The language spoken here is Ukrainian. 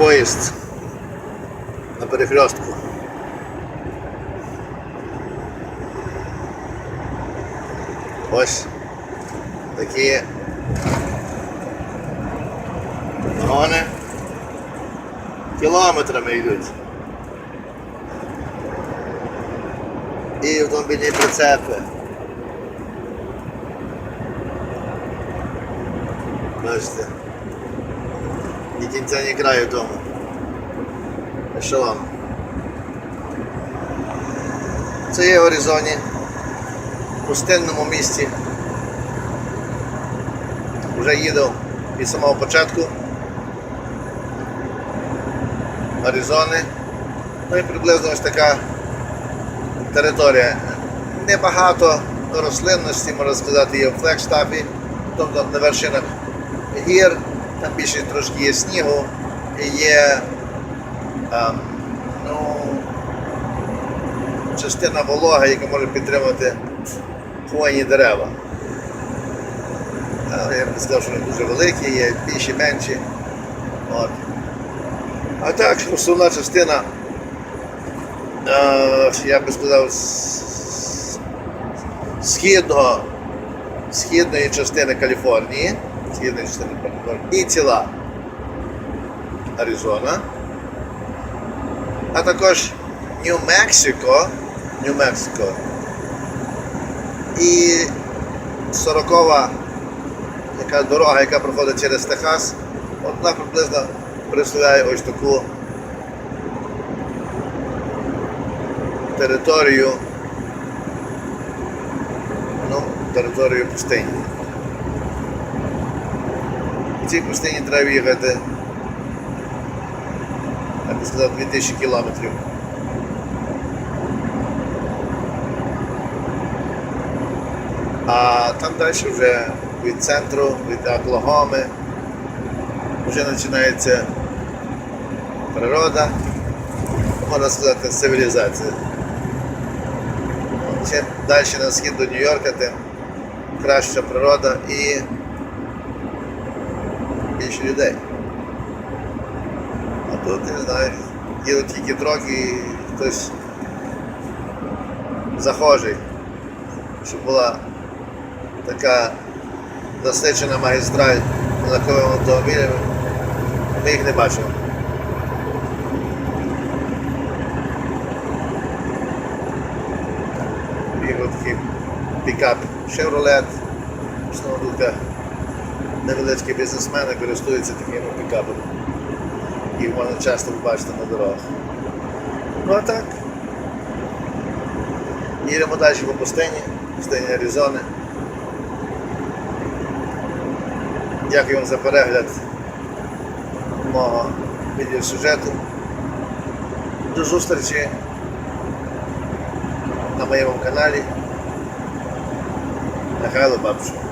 поїзд на перехрестку. Ось такі вагони кілометрами йдуть. І автомобільні прицепи. Бачите. Ні кінця, ні краю тому. Ешелон. Це є в Аризоні, в пустинному місті. Вже їду від самого початку Аризони. Ну і приблизно ось така територія. Небагато рослинності, можна сказати, є в флекштапі, тобто на вершинах гір, там більше трошки є снігу, є ем, ну, частина волога, яка може підтримати хвойні дерева. Але я б не сказав, що вони дуже великі, є більші, менші. От. А так, основна частина, е, я би сказав, східного, східної частини Каліфорнії, східної частини Каліфорнії і ціла Аризона, а також Нью-Мексико, Нью-Мексико і 40-ва яка дорога, яка проходить через Техас, вона приблизно представляє ось таку територію, ну, територію пустині. В цій пустині треба їхати, я би сказав, 2000 кілометрів. А там далі вже від центру, від Оклахоми, вже починається природа, можна сказати, цивілізація. Чим далі на схід до Нью-Йорка, тим краща природа і більше людей. А тут, не знаю, є тільки трохи хтось захожий, щоб була така насичена магістраль легковим автомобілем, ми їх не бачимо. І такий пікап Chevrolet, тут невеличкі бізнесмени користуються такими пікапами. Їх можна часто побачити на дорогах. Ну а так. Їдемо далі по пустині, пустині Аризони. Дякую вам за перегляд мого відеосюжету. До зустрічі на моєму каналі Михайло Бабчук.